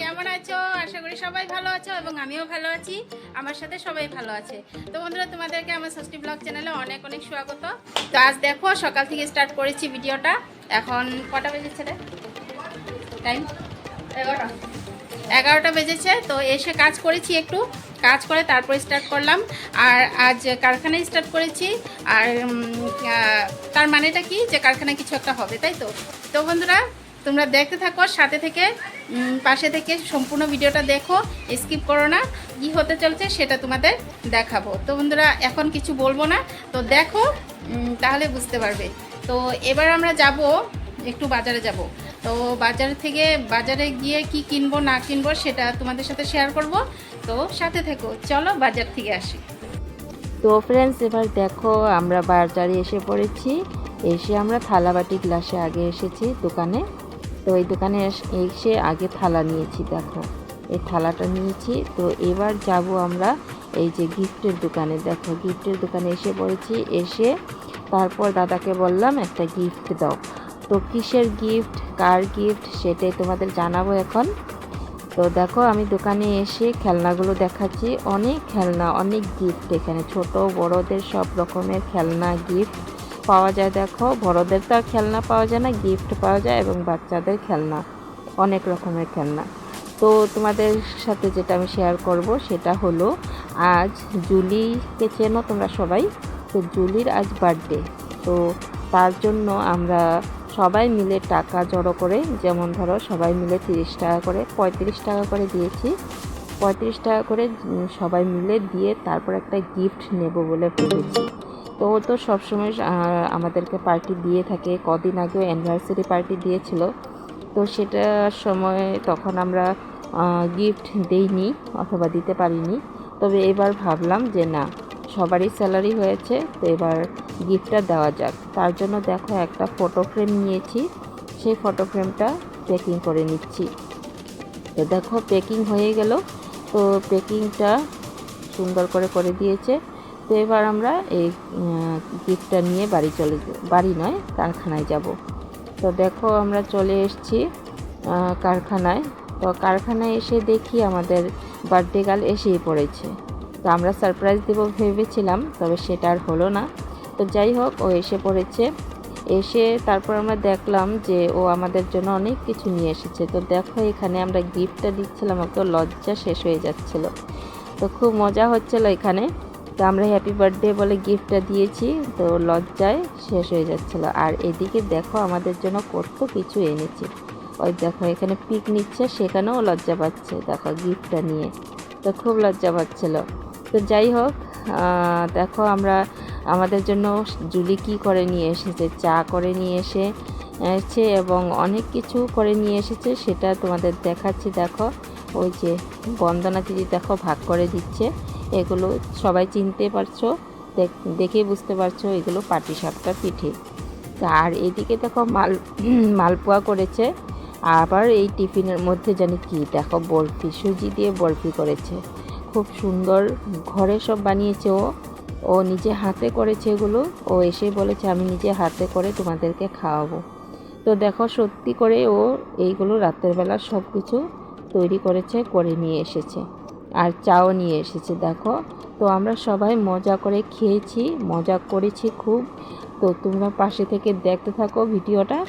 কেমন আছো? আশা করি সবাই ভালো আছো এবং আমিও ভালো আছি। আমার সাথে সবাই ভালো আছে। তো বন্ধুরা, তোমাদেরকে আমার ষষ্ঠী ব্লগ চ্যানেলে অনেক অনেক স্বাগত। তো আজ দেখো, সকাল থেকে স্টার্ট করেছি ভিডিওটা। এখন কটা বেজেছে রে? টাইম এগারোটা। এগারোটা বেজেছে, তো এসে কাজ করেছি একটু। কাজ করে তারপরে স্টার্ট করলাম। আর আজ কারখানায় স্টার্ট করেছি। আর তার মানেটা কি? যে কারখানায় কিছু একটা হবে, তাই তো? তো বন্ধুরা তোমরা দেখতে থাকো, সাথে থেকে পাশে থেকে সম্পূর্ণ ভিডিওটা দেখো স্কিপ করো না, কী হতে চলছে সেটা তোমাদের দেখাবো। তো বন্ধুরা, এখন কিছু বলব না, তো দেখো তাহলে বুঝতে পারবে। তো এবার আমরা যাব, একটু বাজারে যাব। তো বাজার থেকে, বাজারে গিয়ে কি কিনবো, না কিনবো, সেটা তোমাদের সাথে শেয়ার করব। তো সাথে থেকো, চলো বাজার থেকে আসি। তো ফ্রেন্ডস এবার দেখো, আমরা বাজারে এসে পড়েছি। এসে আমরা থালাবাটি গ্লাসে আগে এসেছি দোকানে। তো এই দোকানে এস- আগে থালা নিয়েছি, দেখো। এই থালাটা নিয়েছি, তো এবার যাব আমরা এই যে গিফটের দোকানে। দেখো, গিফটের দোকানে এসে পড়েছি, এসে তারপর দাদাকে বললাম, একটা গিফট দাও। তো কিসের গিফট? কার গিফট? সেটাই তোমাদের জানাব এখন। তো দেখো, আমি দোকানে এসে খেলনাগুলো দেখাচ্ছি। অনেক খেলনা, অনেক গিফট এখানে। ছোট, বড়দের সব রকমের খেলনা, গিফট। পাওয়া যায়, দেখো। বড়দের তো আর খেলনা পাওয়া যায় না গিফট পাওয়া যায় এবং বাচ্চাদের খেলনা, অনেক রকমের খেলনা। তো তোমাদের সাথে যেটা আমি শেয়ার করব সেটা হলো, আজ জুলিকে চেনো তোমরা সবাই? তো জুলির আজ বার্থডে তো তার জন্য আমরা সবাই মিলে টাকা জড়ো করে, যেমন ধরো সবাই মিলে তিরিশ টাকা করে, পঁয়ত্রিশ টাকা করে দিয়েছি। পঁয়ত্রিশ টাকা করে সবাই মিলে দিয়ে তারপর একটা গিফট নেব বলে ভেবেছি। তো ও তো সবসময় আমাদেরকে পার্টি দিয়ে থাকে। কদিন আগেও অ্যানিভার্সারি পার্টি দিয়েছিল। তো সেটার সময় তখন আমরা গিফট দেইনি অথবা দিতে পারিনি। তবে এবার ভাবলাম যে না, সবারই স্যালারি হয়েছে, তো এবার গিফটটা দেওয়া যাক। তার জন্য দেখো একটা ফটো ফ্রেম নিয়েছি। সেই ফটো ফ্রেমটা প্যাকিং করে নিচ্ছি। তো দেখো প্যাকিং হয়ে গেল। তো প্যাকিংটা সুন্দর করে করে দিয়েছে। তো এবার আমরা এই গিফটটা নিয়ে বাড়ি চলে বাড়ি নয়, কারখানায় যাব। তো দেখো আমরা চলে এসেছি কারখানায়। তো কারখানায় এসে দেখি আমাদের বার্থডে গার্ল এসেই পড়েছে। তো আমরা সারপ্রাইজ দেবো ভেবেছিলাম, তবে সেটা আর হলো না। তো যাই হোক, ও এসে পড়েছে। এসে তারপর আমরা দেখলাম যে ও আমাদের জন্য অনেক কিছু নিয়ে এসেছে। তো দেখো এখানে আমরা গিফটটা দিচ্ছিলাম ওকে লজ্জা শেষ হয়ে যাচ্ছিল। তো খুব মজা হচ্ছিল এখানে। তো আমরা হ্যাপি বার্থডে বলে গিফটটা দিয়েছি, তো লজ্জায় শেষ হয়ে যাচ্ছিল। আর এদিকে দেখো আমাদের জন্য কত কিছু এনেছে। ওই দেখো এখানে পিক নিচ্ছে সেখানেও লজ্জা পাচ্ছে। দেখো গিফটটা নিয়ে, তো খুব লজ্জা পাচ্ছিল। তো যাই হোক দেখো আমরা আমাদের জন্য জুলি কি করে নিয়ে এসেছে? চা করে নিয়ে এসে, এসেছে এবং অনেক কিছু করে নিয়ে এসেছে, সেটা তোমাদের দেখাচ্ছি। দেখো, ওই যে বন্দনা দিদি দেখো ভাগ করে দিচ্ছে। এগুলো সবাই চিনতে পারছ, দেখ- বুঝতে পারছ এগুলো পাটি সাপটা পিঠে আর এদিকে দেখো মাল, মালপোয়া করেছে, আবার এই টিফিনের মধ্যে জানি কি, দেখো বরফি, সুজি দিয়ে বরফি করেছে। খুব সুন্দর ঘরে সব বানিয়েছে ও। ও নিজে হাতে করেছে এগুলো, ও এসে বলেছে আমি নিজে হাতে করে তোমাদেরকে খাওয়াবো। তো দেখো সত্যি করে ও এইগুলো রাতের বেলা সব কিছু তৈরি করেছে, করে নিয়ে এসেছে। আর চাও নিয়ে এসেছে, দেখো। তো আমরা সবাই মজা করে খেয়েছি, মজা করেছি খুব। তো তোমরা পাশে থেকে দেখতে থাকো ভিডিওটা,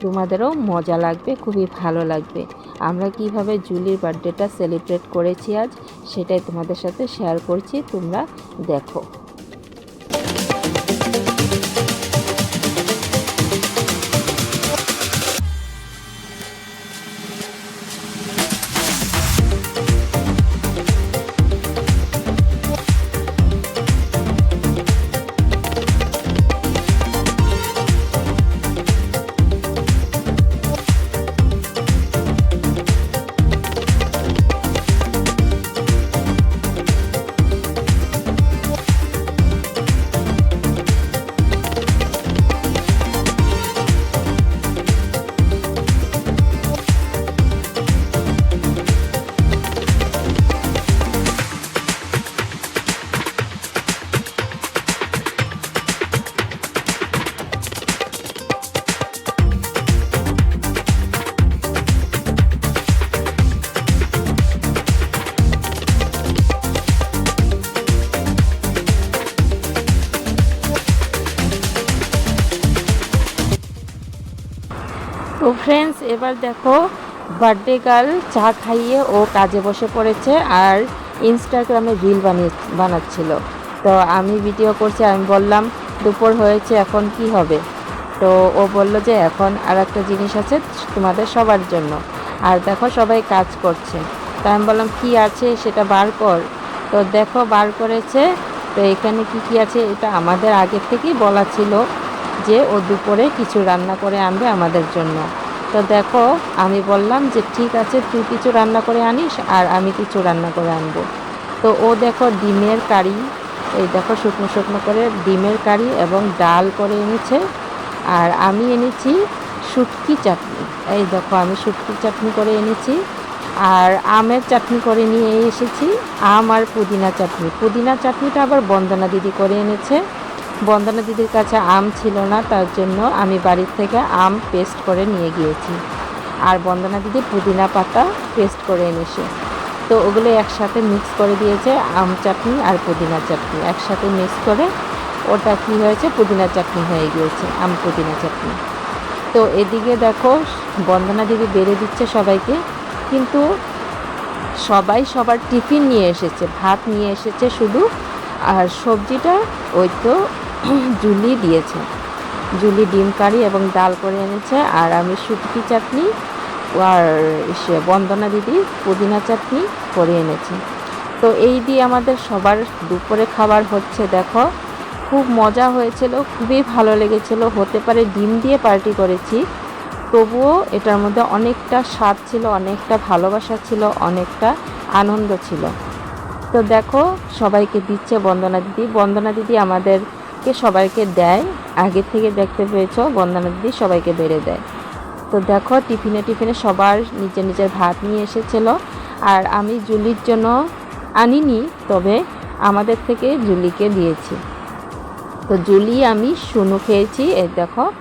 তোমাদেরও মজা লাগবে, খুবই ভালো লাগবে। আমরা কীভাবে জুলির বার্থডেটা সেলিব্রেট করেছি আজ, সেটাই তোমাদের সাথে শেয়ার করছি, তোমরা দেখো। এবার দেখো বার্থডে গার্ল চা খাইয়ে ও কাজে বসে পড়েছে আর ইনস্টাগ্রামে রিল বানিয়ে, বানাচ্ছিল। তো আমি ভিডিও করছি, আমি বললাম, দুপুর হয়েছে, এখন কি হবে? তো ও বলল যে, এখন আর একটা জিনিস আছে তোমাদের সবার জন্য। আর দেখো সবাই কাজ করছে। তো আমি বললাম, কি আছে সেটা বার কর। তো দেখো বার করেছে, তো এখানে কি কি আছে এটা আমাদের আগের থেকেই বলা ছিল। যে ও দুপুরে কিছু রান্না করে আনবে আমাদের জন্য। তো দেখো, আমি বললাম যে ঠিক আছে, তুই কিছু রান্না করে আনিস আর আমি কিছু রান্না করে আনব। তো ও দেখো ডিমের কারি, এই দেখো শুকনো শুকনো করে ডিমের কারি এবং ডাল করে এনেছে। আর আমি এনেছি শুটকি চাটনি, এই দেখো আমি শুটকি চাটনি করে এনেছি। আর আমের চাটনি করে নিয়ে এসেছি, আম আর পুদিনা চাটনি। পুদিনা চাটনিটা আবার বন্দনা দিদি করে এনেছে। বন্দনা দিদির কাছে আম ছিল না, তার জন্য আমি বাড়ির থেকে আম পেস্ট করে নিয়ে গিয়েছি। আর বন্দনা দিদি পুদিনা পাতা পেস্ট করে এনেছে। তো ওগুলো একসাথে মিক্স করে দিয়েছে আম চাটনি আর পুদিনা চাটনি। একসাথে মিক্স করে ওটা কি হয়েছে? পুদিনা চাটনি হয়ে গিয়েছে, আম পুদিনা চাটনি। তো এদিকে দেখো, বন্দনা দিদি বেড়ে দিচ্ছে সবাইকে, কিন্তু সবাই সবার টিফিন নিয়ে এসেছে, ভাত নিয়ে এসেছে শুধু আর সবজিটা ওই তো জুলি দিয়েছে। জুলি ডিম কারি এবং ডাল করে এনেছে আর আমি শুটকি চাটনি আর বন্দনা দিদি পুদিনা চাটনি করে এনেছি। তো এই দিয়ে আমাদের সবার দুপুরে খাবার হচ্ছে দেখো। খুব মজা হয়েছিল, খুবই ভালো লেগেছিল। হতে পারে ডিম দিয়ে পার্টি করেছি, তবুও এটার মধ্যে অনেকটা স্বাদ ছিল, অনেকটা ভালোবাসা ছিল, অনেকটা আনন্দ ছিল। তো দেখো, সবাইকে দিচ্ছে বন্দনা দিদি। বন্দনা দিদি আমাদেরকে সবাইকে দেয়। আগে থেকে দেখতে পেয়েছ, বন্দনা দিদি সবাইকে বেড়ে দেয়। তো দেখো, টিফিনে টিফিনে সবার নিজের নিজের ভাত নিয়ে এসেছিল। আর আমি জুলির জন্য আনিনি, তবে আমাদের থেকে জুলিকে দিয়েছি। তো জুলি, আমি শুনু খেয়েছি, এ দেখো।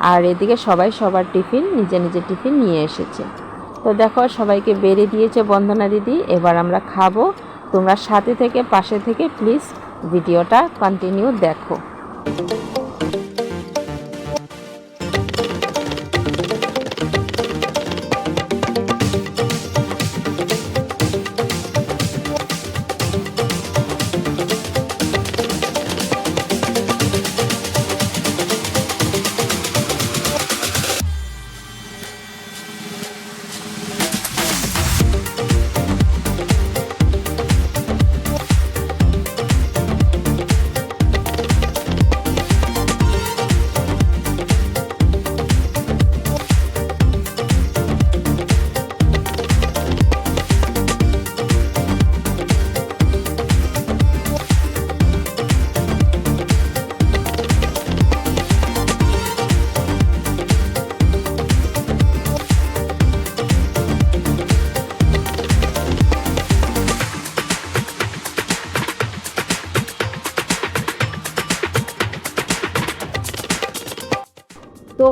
আর এদিকে সবাই সবার টিফিন নিজে নিজের টিফিন নিয়ে এসেছে। তো দেখো, সবাইকে বেড়ে দিয়েছে বন্দনা দিদি। এবার আমরা খাব। তোমরা সাথে থেকে পাশে থেকে প্লিজ ভিডিওটা কন্টিনিউ দেখো।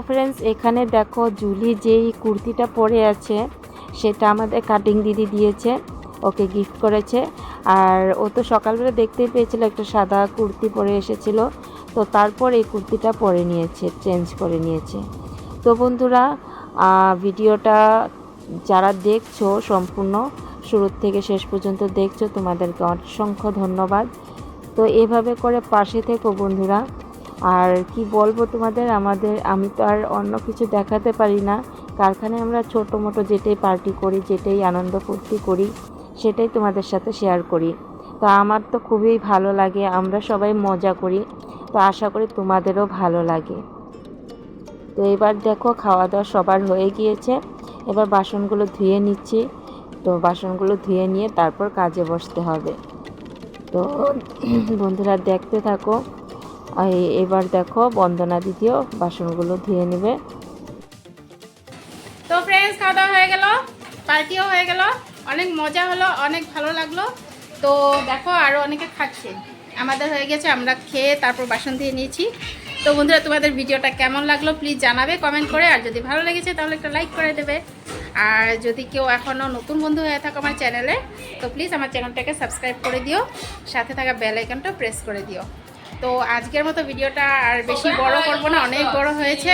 ফ্রেন্ডস এখানে দেখো জুলি যেই কুর্তিটা পরে আছে, সেটা আমাদের কাটিং দিদি দিয়েছে, ওকে গিফট করেছে। আর ও তো সকালবেলা দেখতেই পেয়েছিল একটা সাদা কুর্তি পরে এসেছিল, তো তারপর এই কুর্তিটা পরে নিয়েছে চেঞ্জ করে নিয়েছে। তো বন্ধুরা ভিডিওটা যারা দেখছ সম্পূর্ণ শুরু থেকে শেষ পর্যন্ত দেখছ, তোমাদেরকে অসংখ্য ধন্যবাদ। তো এভাবে করে পাশে থেকো বন্ধুরা। আর কি বলব তোমাদের, আমাদের, আমি তো আর অন্য কিছু দেখাতে পারি না। কারখানায় আমরা ছোটো মোটো যেটাই পার্টি করি, যেটাই আনন্দ ফুর্তি করি, সেটাই তোমাদের সাথে শেয়ার করি। তো আমার তো খুবই ভালো লাগে, আমরা সবাই মজা করি। তো আশা করি তোমাদেরও ভালো লাগে। তো এবার দেখো খাওয়া দাওয়া সবার হয়ে গিয়েছে। এবার বাসনগুলো ধুয়ে নিচ্ছি। তো বাসনগুলো ধুয়ে নিয়ে তারপর কাজে বসতে হবে। তো বন্ধুরা, দেখতে থাকো। এবার দেখো বন্দনা দিদিও বাসনগুলো ধুয়ে নেবে। তো ফ্রেন্ডস খাওয়া দাওয়া হয়ে গেল পার্টিও হয়ে গেল, অনেক মজা হলো, অনেক ভালো লাগল। তো দেখো আরও অনেকে খাচ্ছে। আমাদের হয়ে গেছে, আমরা খেয়ে তারপর বাসন দিয়ে নিয়েছি। তো বন্ধুরা, তোমাদের ভিডিওটা কেমন লাগল প্লিজ জানাবে কমেন্ট করে। আর যদি ভালো লেগেছে তাহলে একটা লাইক করে দেবে। আর যদি কেউ এখনও নতুন বন্ধু হয়ে থাকো আমার চ্যানেলে তো প্লিজ আমার চ্যানেলটাকে সাবস্ক্রাইব করে দিও। সাথে থাকা বেল আইকনটা প্রেস করে দিও। তো আজকের মতো ভিডিওটা আর বেশি বড় করব না অনেক বড় হয়েছে।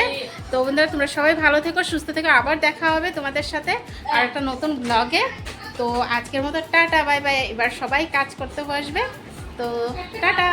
তো বন্ধুরা তোমরা সবাই ভালো থেকো সুস্থ থেকো। আবার দেখা হবে তোমাদের সাথে আর একটা নতুন ব্লগে তো আজকের মতো টাটা বাই বাই। এবার সবাই কাজ করতে বসবে। তো টাটা।